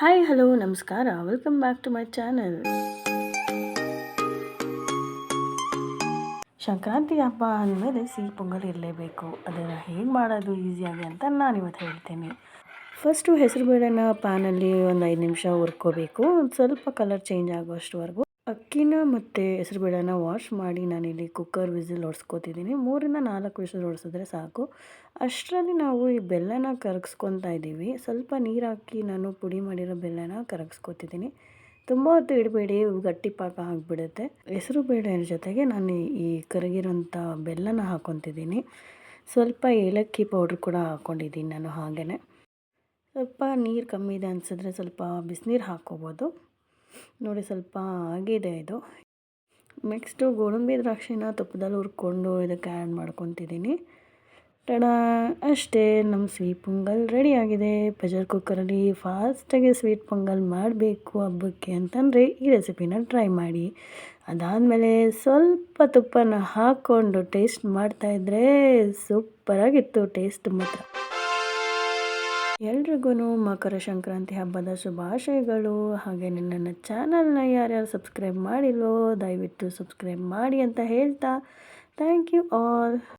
Hi hello ನಮಸ್ಕಾರ. Welcome back to my channel Sankranti ಹಬ್ಬ ಅಂದಮೇಲೆ ಸಿಹಿ ಪೊಂಗಲ್ ಇರಲೇಬೇಕು. ಅದನ್ನು ಹೇಗೆ ಮಾಡೋದು ಈಸಿಯಾಗಿ ಅಂತ ನಾನು ಇವತ್ತು ಹೇಳ್ತೀನಿ. ಫಸ್ಟು ಹೆಸರುಬೇಳೆನ ಪ್ಯಾನಲ್ಲಿ ಒಂದು ಐದು ನಿಮಿಷ ಹುರ್ಕೋಬೇಕು. ಸ್ವಲ್ಪ ಕಲರ್ ಚೇಂಜ್ ಆಗುವಷ್ಟುವರೆಗೂ. ಅಕ್ಕಿನ ಮತ್ತು ಹೆಸರುಬೇಳೆನ ವಾಶ್ ಮಾಡಿ ನಾನಿಲ್ಲಿ ಕುಕ್ಕರ್ ವಿಸಿಲ್ ಹೊಡ್ಸ್ಕೊತಿದ್ದೀನಿ ಮೂರಿಂದ ನಾಲ್ಕು ವಿಸಿಲ್ ಹೊಡ್ಸಿದ್ರೆ ಸಾಕು. ಅಷ್ಟರಲ್ಲಿ ನಾವು ಈ ಬೆಲ್ಲನ ಕರಗಿಸ್ಕೊತಾ ಇದ್ದೀವಿ. ಸ್ವಲ್ಪ ನೀರು ಹಾಕಿ ನಾನು ಪುಡಿ ಮಾಡಿರೋ ಬೆಲ್ಲನ ಕರಗಿಸ್ಕೊತಿದ್ದೀನಿ. ತುಂಬ ಹೊತ್ತು ಇಡಬೇಡಿ, ಗಟ್ಟಿ ಪಾಕ ಆಗಿಬಿಡುತ್ತೆ. ಹೆಸರು ಬೇಳೆ ಜೊತೆಗೆ ನಾನು ಈ ಕರಗಿರೋಂಥ ಬೆಲ್ಲನ ಹಾಕ್ಕೊತಿದ್ದೀನಿ ಸ್ವಲ್ಪ ಏಲಕ್ಕಿ ಪೌಡ್ರ್ ಕೂಡ ಹಾಕ್ಕೊಂಡಿದ್ದೀನಿ ನಾನು ಹಾಗೆಯೇ ಸ್ವಲ್ಪ ನೀರು ಕಮ್ಮಿ ಇದೆ ಅನಿಸಿದ್ರೆ ಸ್ವಲ್ಪ ಬಿಸಿನೀರು ಹಾಕ್ಕೋಬೋದು. ನೋಡಿ ಸ್ವಲ್ಪ ಆಗಿದೆ ಇದು. ನೆಕ್ಸ್ಟು ಗೋಡಂಬಿ ದ್ರಾಕ್ಷಿನ ತುಪ್ಪದಲ್ಲಿ ಹುರ್ಕೊಂಡು ಇದಕ್ಕೆ ಆ್ಯಡ್ ಮಾಡ್ಕೊತಿದ್ದೀನಿ. ಟಡ ಅಷ್ಟೇ ನಮ್ಮ ಸ್ವೀಟ್ ಪೊಂಗಲ್ ರೆಡಿಯಾಗಿದೆ ಪ್ರೆಷರ್ ಕುಕ್ಕರಲ್ಲಿ ಫಾಸ್ಟಾಗಿ ಸ್ವೀಟ್ ಪೊಂಗಲ್ ಮಾಡಬೇಕು ಹಬ್ಬಕ್ಕೆ ಅಂತಂದರೆ ಈ ರೆಸಿಪಿನ ಟ್ರೈ ಮಾಡಿ. ಅದಾದಮೇಲೆ ಸ್ವಲ್ಪ ತುಪ್ಪನ ಹಾಕ್ಕೊಂಡು ಟೇಸ್ಟ್ ಮಾಡ್ತಾಯಿದ್ರೆ ಸೂಪರಾಗಿತ್ತು ಟೇಸ್ಟ್ ಮಾತ್ರ. ಎಲ್ರಿಗೂ ಮಕರ ಸಂಕ್ರಾಂತಿ ಹಬ್ಬದ ಶುಭಾಶಯಗಳು. ಹಾಗೆ ನನ್ನ ಚಾನಲ್ನ ಯಾರ್ಯಾರು ಸಬ್ಸ್ಕ್ರೈಬ್ ಮಾಡಿಲ್ವೋ ದಯವಿಟ್ಟು ಸಬ್ಸ್ಕ್ರೈಬ್ ಮಾಡಿ ಅಂತ ಹೇಳ್ತಾ. Thank you all.